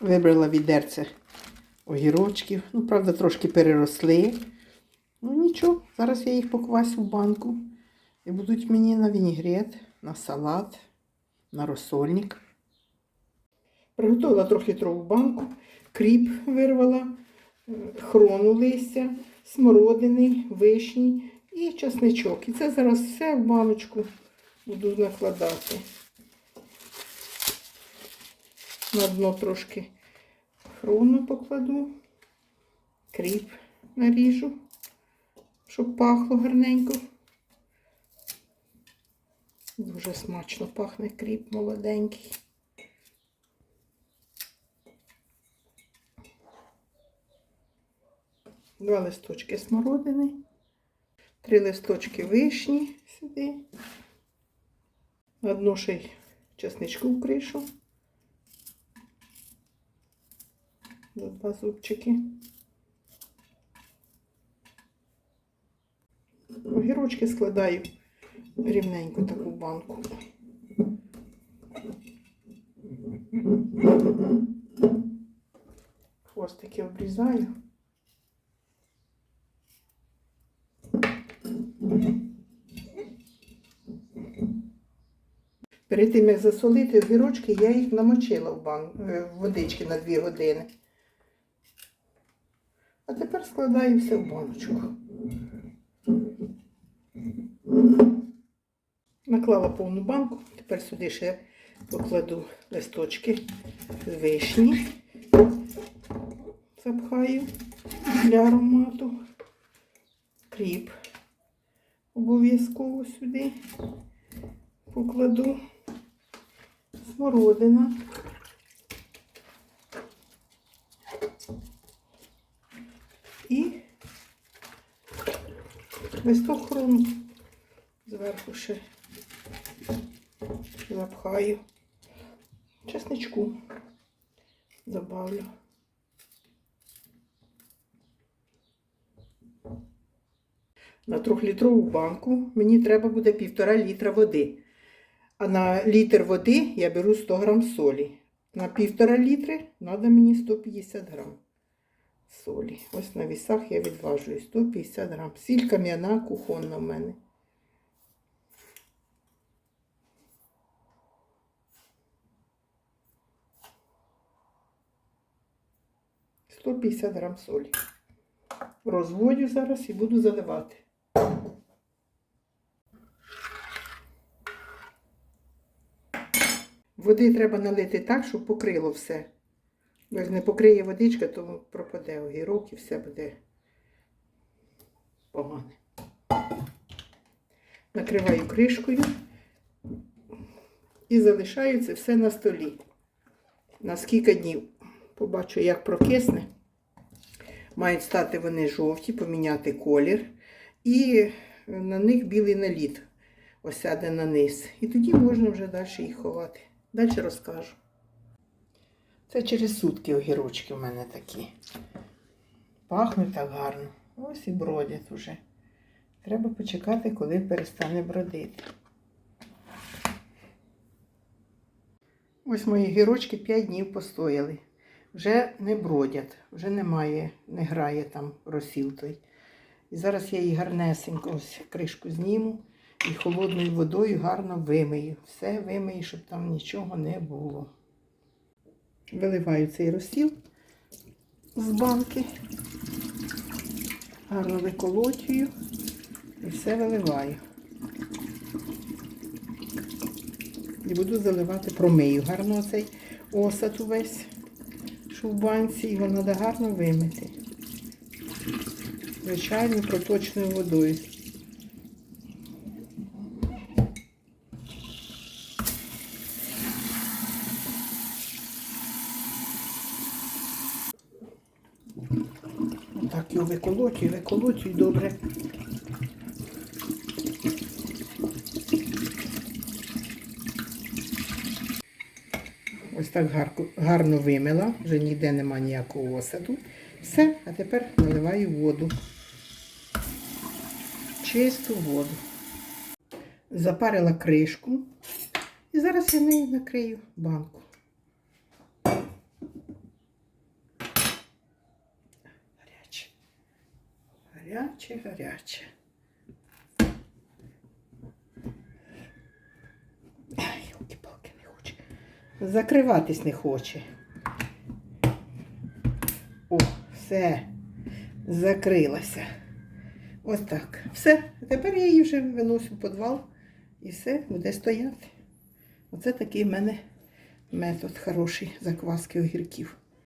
Вибрала відерце огірочків. Ну, правда, трошки переросли. Ну нічого, зараз я їх поквасю в банку. І будуть мені на вінігрет, на салат, на розсольник. Приготувала трьохлітрову банку, кріп вирвала, е, хрону листя, смородини, вишні і часничок. І це зараз все в баночку буду накладати. На дно трошки хрону покладу, кріп наріжу, щоб пахло гарненько. Дуже смачно пахне кріп молоденький. Два листочки смородини, три листочки вишні сюди. На дно ще й чесничку в За два зубчики. Огірочки складаю рівненько таку банку. Хвостики обрізаю. Перед тим, як засолити огірочки, я їх намочила в, бан... е, в водички на 2 години. А тепер складаю все в баночку. Наклала повну банку, тепер сюди ще покладу листочки з вишні, запхаю для аромату, кріп обов'язково сюди покладу, смородина. І листок хрону зверху ще запхаю. Чесничку добавлю. На трьохлітрову банку мені треба буде півтора літра води. А на літр води я беру 100 грам солі. На півтора літри треба мені 150 грам солі. Ось на вісах я відважую 150 грам. Сіль кам'яна кухонна в мене. Сто п'ятдесят грам солі. Розводю зараз і буду заливати. Води треба налити так, щоб покрило все. Бо Як не покриє водичка, то пропаде огірок і все буде погане. Накриваю кришкою і залишаю це все на столі. На скільки днів. Побачу, як прокисне. Мають стати вони жовті, поміняти колір. І на них білий наліт осяде на низ. І тоді можна вже далі їх ховати. Далі розкажу. Це через сутки огірочки в мене такі. Пахнуть так гарно. Ось і бродять уже. Треба почекати, коли перестане бродити. Ось мої гірочки 5 днів постояли. Вже не бродять, вже немає, не грає там розсіл той. І зараз я її гарнесенько ось кришку зніму і холодною водою гарно вимию. Все вимию, щоб там нічого не було. Виливаю цей розсіл з банки, гарно виколотюю і все виливаю. І буду заливати, промию гарно цей осад увесь, що в банці, його треба гарно вимити. Звичайно, проточною водою. Так його виколотюю, виколотюю добре. Ось так гарно вимила, вже ніде нема ніякого осаду. Все, а тепер наливаю воду. Чисту воду. Запарила кришку. І зараз я нею накрию банку. Гаряче, гаряче. Ай, палки не хоче. Закриватись не хоче. О, все. Закрилася. Ось так. Все. Тепер я її вже виношу в підвал і все буде стояти. Оце такий в мене метод хороший закваски огірків.